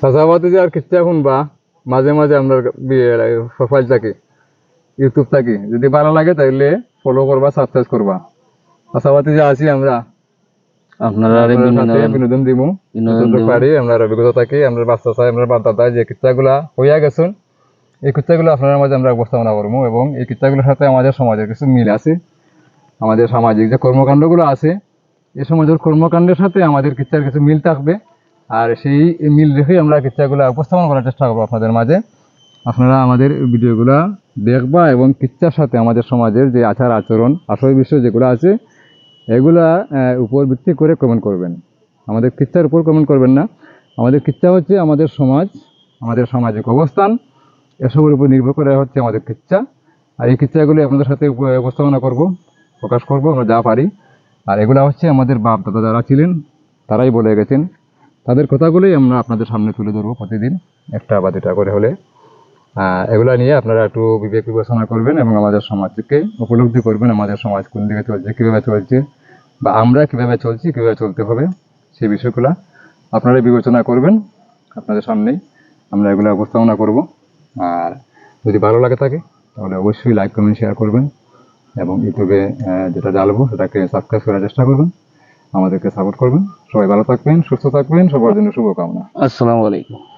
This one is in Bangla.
চাষাবাদে যে আর কিচ্ছা শুনবা মাঝে মাঝে আমরা প্রোফাইল থাকি ইউটিউব থাকি যদি ভালো লাগে তাহলে ফলো করবা সাবস্ক্রাইব করবা। চাষাবাদে যে আছি আমরা আপনারা বিনোদন দিব। পারি অভিজ্ঞতা থাকি আমরা বাচ্চা চাই আমরা বাদ দাদা যে কিচ্ছাগুলা হইয়া গেছেন এই কিচ্ছাগুলো আপনার মাঝে আমরা উপস্থাপনা করব এবং এই কিচ্ছাগুলোর সাথে আমাদের সমাজের কিছু মিল আছে। আমাদের সামাজিক যে কর্মকাণ্ডগুলো আছে এই সমাজের কর্মকাণ্ডের সাথে আমাদের কিচ্ছার কিছু মিল থাকবে। আর সেই মিল রেখেই আমরা কিচ্ছাগুলো উপস্থাপন করার চেষ্টা করব আপনাদের মাঝে। আপনারা আমাদের ভিডিওগুলা দেখবা এবং কিচ্ছার সাথে আমাদের সমাজের যে আচার আচরণ, আসল বিষয় যেগুলো আছে, এগুলা উপর ভিত্তি করে কমেন্ট করবেন। আমাদের কিচ্ছার উপর কমেন্ট করবেন না। আমাদের কিচ্ছা হচ্ছে আমাদের সমাজ, আমাদের সামাজিক অবস্থান, এসবের উপর নির্ভর করে হচ্ছে আমাদের কিচ্ছা। আর এই কিচ্ছাগুলি আপনাদের সাথে উপ- উপস্থাপনা করব, প্রকাশ করব, আমরা যা পারি। আর এগুলো হচ্ছে আমাদের বাপ দাদা যারা ছিলেন, তারাই বলে গেছেন তাদের কথাগুলোই আমরা আপনাদের সামনে তুলে ধরবো প্রতিদিন। একটা বা দুটা করে হলে। এগুলো নিয়ে আপনারা একটু বিবেক বিবেচনা করবেন এবং আমাদের সমাজকে উপলব্ধি করবেন, আমাদের সমাজ কোন দিকে চলছে, কীভাবে চলছে, বা আমরা কীভাবে চলছি, কীভাবে চলতে হবে সেই বিষয়গুলো আপনারা বিবেচনা করবেন আপনাদের সামনেই। আমরা এগুলো উপস্থাপনা করব। আর যদি ভালো লাগে থাকে, তাহলে অবশ্যই লাইক কমেন্ট শেয়ার করবেন এবং ইউটিউবে যেটা ডালবো, সেটাকে সাবস্ক্রাইব করার চেষ্টা করবেন। আমাদেরকে সাপোর্ট করবেন। সবাই ভালো থাকবেন সুস্থ থাকবেন সবার জন্য শুভকামনা। আসসালামু আলাইকুম।